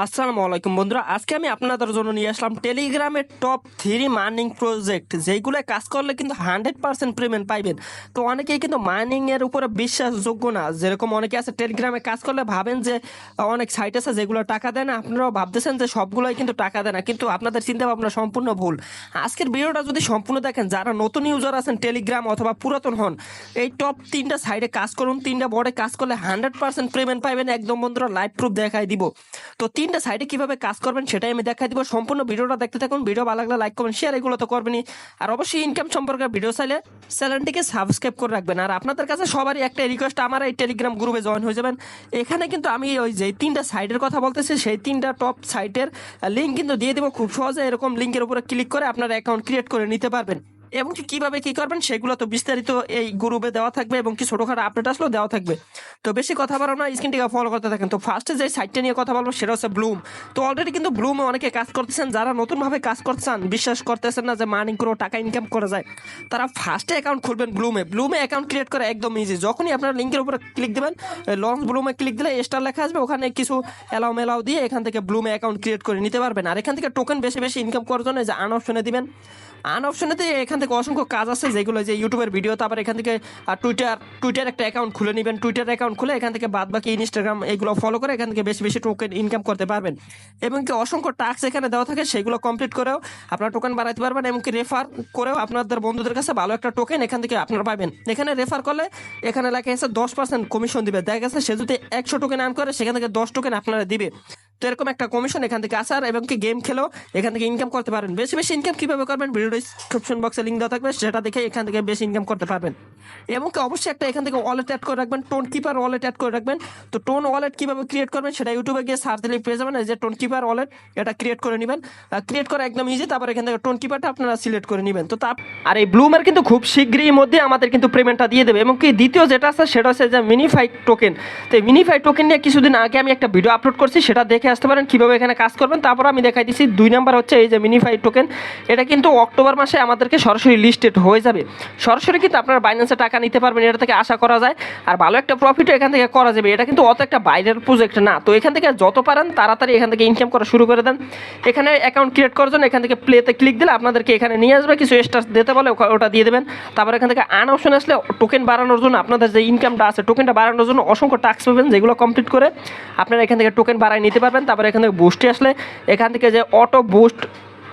আসসালামু আলাইকুম বন্ধুরা, আজকে আমি আপনাদের জন্য নিয়ে আসলাম টেলিগ্রামের টপ থ্রি মাইনিং প্রজেক্ট যেইগুলো কাজ করলে কিন্তু হান্ড্রেড পার্সেন্ট পেমেন্ট পাইবেন। তো অনেকেই কিন্তু মাইনিং এর উপরে বিশ্বাসযোগ্য না। যেরকম অনেকে আছে টেলিগ্রামে কাজ করলে ভাবেন যে, অনেক সাইট আছে যেগুলো টাকা দেয় না। আপনারাও ভাবতেছেন যে সবগুলোই কিন্তু টাকা দেয় না, কিন্তু আপনাদের চিন্তা ভাবনা সম্পূর্ণ ভুল। আজকের ভিডিওটা যদি সম্পূর্ণ দেখেন, যারা নতুন ইউজার আছেন টেলিগ্রাম অথবা পুরাতন হন, এই টপ তিনটা সাইডে কাজ করুন, তিনটা বোর্ডে কাজ করলে হান্ড্রেড পার্সেন্ট পেমেন্ট পাইবেন। একদম বন্ধুরা লাইভ প্রুফ দেখাই দিব। তো তিনটা সাইডে কীভাবে কাজ করবেন সেটাই আমি দেখাই দিব। সম্পূর্ণ ভিডিওটা দেখতে থাকুন, ভিডিও ভালো লাগলে লাইক করবেন শেয়ার এগুলো তো করবেনই। আর অবশ্যই ইনকাম সম্পর্কে ভিডিও চাইলে চ্যানেলটিকে সাবস্ক্রাইব করে রাখবেন। আর আপনাদের কাছে সবারই একটা রিকোয়েস্ট আমার এই টেলিগ্রাম গ্রুপে জয়েন হয়ে যাবেন। এখানে কিন্তু আমি ওই যে তিনটা সাইডের কথা বলতেছি, সেই তিনটা টপ সাইটের লিঙ্ক কিন্তু দিয়ে দেবো। খুব সহজে এরকম লিঙ্কের উপরে ক্লিক করে আপনার অ্যাকাউন্ট ক্রিয়েট করে নিতে পারবেন। এবং কি কীভাবে কি করবেন সেগুলো তো বিস্তারিত এই গ্রুপে দেওয়া থাকবে এবং কি ছোটখাটো আপডেট আসলেও দেওয়া থাকবে। তো বেশি কথা বলব না স্ক্রিনটিকে ফলো করতে থাকেন। তো ফার্স্টে যে সাইটটা নিয়ে কথা বলব সেটা হচ্ছে ব্লুম তো অলরেডি কিন্তু ব্লুমে অনেকে কাজ করতেছেন, যারা নতুনভাবে কাজ করছেন বিশ্বাস করতেছেন না যে মার্নিং করে টাকা ইনকাম করা যায়। তারা ফার্স্টে অ্যাকাউন্ট খুলবেন ব্লুমে ব্লুমে অ্যাকাউন্ট ক্রিয়েট করা একদম ইজি যখনই আপনার লিঙ্কের উপরে ক্লিক দেবেন লঞ্চ ব্লুমে ক্লিক দিলে স্টার লেখা আসবে, ওখানে কিছু অ্যালাউ মেলাও দিয়ে এখান থেকে ব্লুমে অ্যাকাউন্ট ক্রিয়েট করে নিতে পারবেন। আর এখান থেকে টোকেন বেশি বেশি ইনকাম করার জন্য যে আন অপশনে দিবেন। আন অপশনেতে এখান থেকে অসংখ্য কাজ আছে, যেগুলো যে ইউটিউবের ভিডিও, তারপর এখান থেকে টুইটার টুইটার একটা অ্যাকাউন্ট খুলে নেবেন টুইটার অ্যাকাউন্ট খুলে এখান থেকে বাদ বাকি ইনস্টাগ্রাম এগুলো ফলো করে এখান থেকে বেশি বেশি টোকেন ইনকাম করতে পারবেন। এবং কি অসংখ্য টাস্ক এখানে দেওয়া থাকে, সেগুলো কমপ্লিট করেও আপনার টোকেন বাড়াতে পারবেন, এবং কি রেফার করেও আপনাদের বন্ধুদের কাছে ভালো একটা টোকেন এখান থেকে আপনারা পাবেন। এখানে রেফার করলে এখানে লেখা আছে দশ পার্সেন্ট কমিশন দিবে। দেখা গেছে সে যদি একশো টোকেন আর্ন করে, সেখান থেকে দশ টোকেন আপনারা দিবে। তো এরকম একটা কমিশন এখান থেকে আসার এবং কি গেম খেলো, এখান থেকে ইনকাম করতে পারবেন। বেশি বেশি ইনকাম কীভাবে করবেন? ভিডিও ডিসক্রিপশন বক্সে লিঙ্ক দেওয়া থাকবে, সেটা দেখে এখান থেকে বেশি ইনকাম করতে পারবেন। এবং কি অবশ্যই একটা এখান থেকে ওয়ালেট অ্যাড করে রাখবেন টোন কিপার ওয়ালেট অ্যাড করে রাখবেন। তো টোন ওয়ালেট কীভাবে ক্রিয়েট করবেন সেটা ইউটিউবে গিয়ে সার্চ দিলে পেয়ে যাবেন। যে টোন কিপার ওয়ালেট এটা ক্রিয়েট করে নেবেন। ক্রিয়েট করা একদম ইজি তারপর এখান থেকে টোন কিপারটা আপনারা সিলেক্ট করে নেবেন। তো তার আর এই ব্লুমের কিন্তু খুব শীঘ্রই মধ্যে আমাদের কিন্তু পেমেন্টটা দিয়ে দেবে। এবং কি দ্বিতীয় যেটা আছে, সেটা হচ্ছে যে মিনিফাইড টোকেন তো এই মিনিফাইড টোকেন নিয়ে কিছুদিন আগে আমি একটা ভিডিও আপলোড করছি, সেটা দেখে আসতে পারেন কীভাবে এখানে কাজ করবেন। তারপর আমি দেখাই দিচ্ছি দুই নাম্বার হচ্ছে এই যে মিনিফাইড টোকেন এটা কিন্তু অক্টোবর মাসে আমাদেরকে সরাসরি লিস্টেড হয়ে যাবে। সরাসরি কিন্তু আপনারা বাইন্যান্সে টাকা নিতে পারবেন, এটা থেকে আশা করা যায়। আর ভালো একটা প্রফিটও এখান থেকে করা যাবে। এটা কিন্তু অত একটা বাইরের প্রজেক্ট না। তো এখান থেকে যত পারেন, তাড়াতাড়ি এখান থেকে ইনকাম করা শুরু করে দেন। এখানে অ্যাকাউন্ট ক্রিয়েট করার জন্য এখান থেকে প্লেতে ক্লিক দিলে আপনাদেরকে এখানে নিয়ে আসবে। কিছু স্টার দিতে বলে ওটা দিয়ে দেবেন। তারপর এখান থেকে আন অপশন আসলে টোকেন বাড়ানোর জন্য আপনাদের যে ইনকামটা আছে টোকেনটা বাড়ানোর জন্য অসংখ্য টাস্ক পাবেন, যেগুলো কমপ্লিট করে আপনারা এখান থেকে টোকেন বাড়ায় নিতে পারবেন। তারপর এখান থেকে বুস্টে আসলে এখান থেকে যে অটো বুস্ট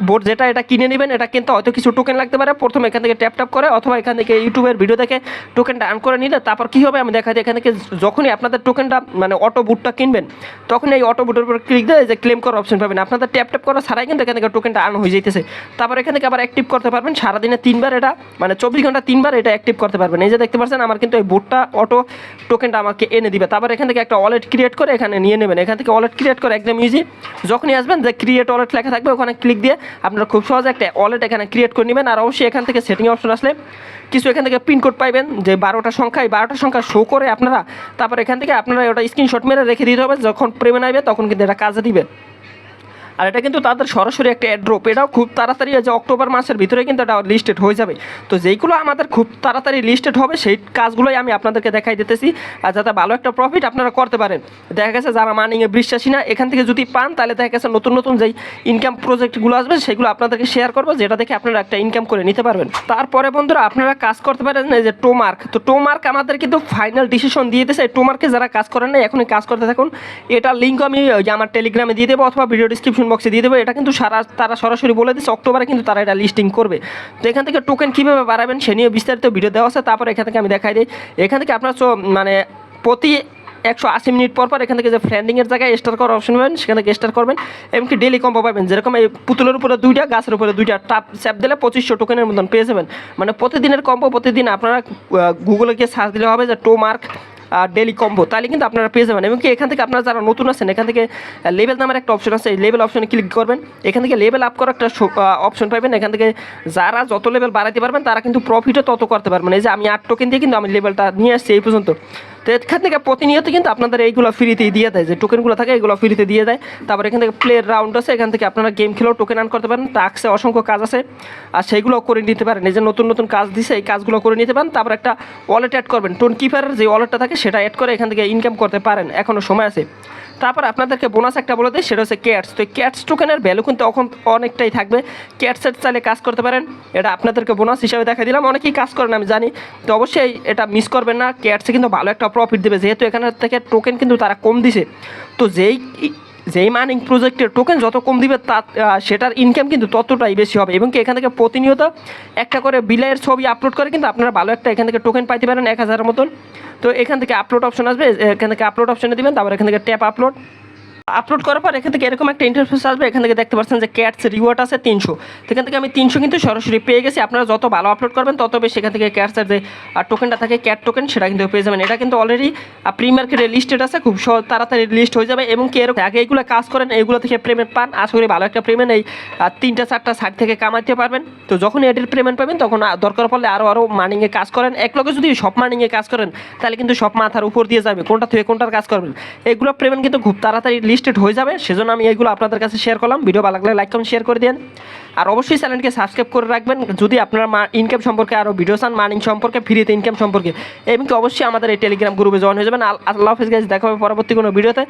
বোর্ড যেটা, এটা কিনে নেবেন, এটা কিন্তু হয়তো কিছু টোকেন লাগতে পারে। প্রথমে এখান থেকে ট্যাপ ট্যাপ করে অথবা এখান থেকে ইউটিউবের ভিডিও দেখে টোকেনটা আর্ন করে নিলে তারপর কী হবে? আমি দেখা যায় এখান থেকে যখনই আপনাদের টোকেনটা মানে অটো বুটটা কিনবেন তখন এই অটো বুটের উপর ক্লিক দিয়ে যে ক্লেম করার অপশন পাবেন। আপনাদের ট্যাপ ট্যাপ করা ছাড়াই কিন্তু এখান থেকে টোকেনটা আর্ন হয়ে যেতেছে তারপর এখান থেকে আবার অ্যাক্টিভ করতে পারবেন। সারাদিনে তিনবার এটা মানে চব্বিশ ঘণ্টা তিনবার এটা অ্যাক্টিভ করতে পারবেন। এই যে দেখতে পাচ্ছেন, আমার কিন্তু এই বুটটা অটো টোকেনটা আমাকে এনে দিবে। তারপর এখান থেকে একটা ওয়ালেট ক্রিয়েট করে এখানে নিয়ে নেবেন। এখান থেকে ওয়ালেট ক্রিয়েট করে একদম ইজি যখনই আসবেন, যে ক্রিয়েট ওয়ালেট লেখা থাকবে, ওখানে ক্লিক দিয়ে আপনারা খুব সহজে একটা ওয়ালেট এখানে ক্রিয়েট করে নেবেন, আর অবশ্যই এখান থেকে সেটিং অপশন আসলে কিছু এখান থেকে পিনকোড পাইবেন, যে বারোটা সংখ্যা, এই বারোটা সংখ্যা শো করে আপনারা, তারপর এখান থেকে আপনারা ওটা স্ক্রিনশট মেরে রেখে দিতে হবে, যখন প্রেমে নাইবে তখন কিন্তু এটা কাজে দিবে। আর এটা কিন্তু তাদের সরাসরি একটা অ্যাড্রপ এটাও খুব তাড়াতাড়ি যে অক্টোবর মাসের ভিতরে কিন্তু এটা লিস্টেড হয়ে যাবে। তো যেইগুলো আমাদের খুব তাড়াতাড়ি লিস্টেড হবে, সেই কাজগুলোই আমি আপনাদেরকে দেখাই দিতেছি। আর যাতে ভালো একটা প্রফিট আপনারা করতে পারেন। দেখা গেছে যারা মানিংয়ে বিশ্বাসী না, এখান থেকে যদি পান, তাহলে দেখা গেছে নতুন নতুন যেই ইনকাম প্রজেক্টগুলো আসবে, সেগুলো আপনাদেরকে শেয়ার করব, যেটা দেখে আপনারা একটা ইনকাম করে নিতে পারবেন। তারপরে বন্ধুরা, আপনারা কাজ করতে পারেন এই যে টোমার্ক তো টোমার্ক আমাদের কিন্তু ফাইনাল ডিসিশন দিয়ে দিয়েছে। টোমার্কে যারা কাজ করেন না এখনই কাজ করতে থাকুন। এটার লিঙ্ক আমি আমার টেলিগ্রামে দিয়ে দেবো, অথবা ভিডিও ডিসক্রিপশন বক্সে দিয়ে দেবো। এটা কিন্তু সারা তারা সরাসরি বলে দিচ্ছে অক্টোবরে কিন্তু তারা এটা লিস্টিং করবে। তো এখান থেকে টোকেন কীভাবে বাড়াবেন সে নিয়ে বিস্তারিত ভিডিও দেওয়া আছে, তারপর এখান থেকে আমি দেখাই দিই। এখান থেকে আপনার মানে প্রতি একশো আশি মিনিট পর পর এখান থেকে যে ফ্রেন্ডিংয়ের জায়গায় স্টার করার অপশন পাবেন, সেখান থেকে স্টার করবেন। এমনকি ডেলি কম্বো পাবেন, যেরকম এই পুতুলের উপরে দুইটা, গাছের উপরে দুইটা টাপ স্যাপ দিলে পঁচিশশো টোকেনের মতন পেয়ে যাবেন। মানে প্রতিদিনের কম্বো প্রতিদিন আপনারা গুগলে গিয়ে সার্চ দিলে হবে যে টো মার্ক ডেলি কম্বো তাহলে কিন্তু আপনারা পেয়ে যাবেন। এবং কি এখান থেকে আপনারা যারা নতুন আছেন, এখান থেকে লেভেল নামের একটা অপশন আছে, এই লেভেল অপশনে ক্লিক করবেন। এখান থেকে লেভেল আপ করার একটা অপশন পাবেন এখান থেকে যারা যত লেভেল বাড়াতে পারবেন, তারা কিন্তু প্রফিটও তত করতে পারবেন। এই যে আমি আট টোকেন দিয়ে কিন্তু আমি লেভেলটা নিয়ে আসছি এই পর্যন্ত। তো এখান থেকে প্রতিনিয়ত কিন্তু আপনাদের এইগুলো ফ্রিতেই দিয়ে দেয়। যে টোকেনগুলো থাকে, এগুলো ফ্রিতে দিয়ে দেয়। তারপর এখান থেকে প্লে রাউন্ড আছে, এখান থেকে আপনারা গেম খেলেও টোকেন আন করতে পারেন। টাক্সে অসংখ্য কাজ আছে। আর সেইগুলো করে নিতে পারেন। এই যে নতুন নতুন কাজ দিছে, এই কাজগুলো করে নিতে পারেন। তারপর একটা ওয়ালেট অ্যাড করবেন। টোন কিপারের যে ওয়ালেটটা থাকে, সেটা অ্যাড করে এখান থেকে ইনকাম করতে পারেন। এখনও সময় আছে। তারপর আপনাদেরকে বোনাস একটা বলে দেয় সেটা হচ্ছে ক্যাটস তো ক্যাটস টোকেনের ভ্যালু কিন্তু এখন অনেকটাই থাকবে। ক্যাটসের চাইলে কাজ করতে পারেন। এটা আপনাদেরকে বোনাস হিসাবে দেখা দিলাম। অনেকেই কাজ করেন, আমি জানি। তো অবশ্যই এটা মিস করবেন না। ক্যাটসে কিন্তু ভালো একটা প্রফিট দেবে। যেহেতু এখানে থেকে টোকেন কিন্তু তারা কম দিছে। তো যেই যেই মাইনিং প্রজেক্টের টোকেন যত কম দিবে তা সেটার ইনকাম কিন্তু ততটাই বেশি হবে। এবং কি এখান থেকে প্রতিনিয়ত একটা করে বিলের ছবি আপলোড করে কিন্তু আপনারা ভালো একটা এখান থেকে টোকেন পাইতে পারেন এক হাজারের মতন। তো এখান থেকে আপলোড অপশন আসবে, এখান থেকে আপলোড অপশনে দিবেন, তারপর এখান থেকে ট্যাপ আপলোড আপলোড করার পর এখান থেকে এরকম একটা ইন্টারফেস আসবে, এখান থেকে দেখতে পাচ্ছেন যে ক্যাটস রিওয়ার্ড আছে তিনশো। এখান থেকে আমি তিনশো কিন্তু সরাসরি পেয়ে গেছি। আপনারা যত ভালো আপলোড করবেন, তত বেশি এখান থেকে ক্যাটসের যে টোকেনটা থাকে ক্যাট টোকেন সেটা কিন্তু পেয়ে যাবেন। এটা কিন্তু অলরেডি প্রি মার্কেটে লিস্টেড আছে। খুব তাড়াতাড়ি লিস্ট হয়ে যাবে। এবং কি এরকম, আগে এগুলো কাজ করেন এইগুলো থেকে পেমেন্ট পান। আশা করি ভালো একটা পেমেন্ট এই তিনটা, চারটা সাইট থেকে কামাইতে পারবেন। তো যখন এটির পেমেন্ট পাবেন, তখন দরকার পড়লে আরও আরও মার্নিংয়ে কাজ করেন। এক লগে যদি সব মার্নিংয়ে কাজ করেন, তাহলে কিন্তু সব মাথার উপর দিয়ে যাবে। কোনটা থেকে কোনটার কাজ করবেন। এগুলো পেমেন্ট কিন্তু খুব তাড়াতাড়ি লিস্টেড হয়ে যাবে, সেজন্য আমি এইগুলো আপনাদের কাছে শেয়ার করলাম। ভিডিও ভালো লাগলে লাইক কমেন্ট শেয়ার করে দিন আর অবশ্যই চ্যানেলকে সাবস্ক্রাইব করে রাখবেন। যদি আপনারা ইনকাম সম্পর্কে আরও ভিডিও চান মার্নিং সম্পর্কে, ফ্রিতে ইনকাম সম্পর্কে এবং অবশ্যই আমাদের এই টেলিগ্রাম গ্রুপে জয়েন হয়ে যাবেন। আল- আল্লাহ হাফিজ গাইজ দেখা হবে পরবর্তী কোনো ভিডিওতে